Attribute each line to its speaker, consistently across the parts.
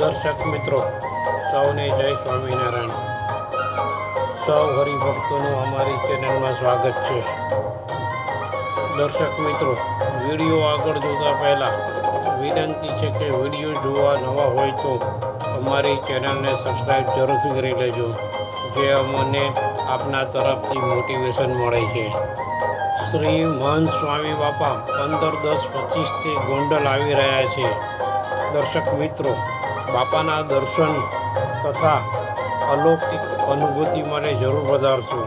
Speaker 1: દર્શક મિત્રો, સૌને જય સ્વામિનારાયણ. સૌ હરિભક્તોનું અમારી ચેનલમાં સ્વાગત છે. દર્શક મિત્રો, વીડિયો આગળ જોતા પહેલાં વિનંતી છે કે વીડિયો જોવા નવા હોય તો અમારી ચેનલને સબસ્ક્રાઈબ જરૂરથી કરી લેજો, જે અમને આપના તરફથી મોટિવેશન મળે છે. શ્રી મહંત સ્વામી બાપા પંદર દસ પચીસથી ગોંડલ આવી રહ્યા છે. દર્શક મિત્રો બાપાના દર્શન તથા અલૌકિક અનુભૂતિ માટે જરૂર વધારશું.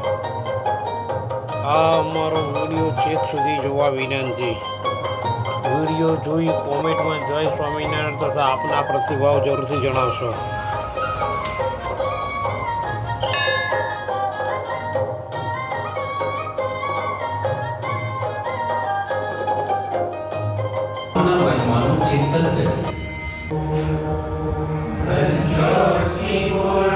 Speaker 1: આ અમારો વીડિયો છેક સુધી જોવા વિનંતી. વીડિયો જોઈ કોમેન્ટમાં જય સ્વામિનારાયણ તથા આપના પ્રતિભાવ જરૂરથી જણાવશો.
Speaker 2: ચિંતન કરીએ
Speaker 3: Lord.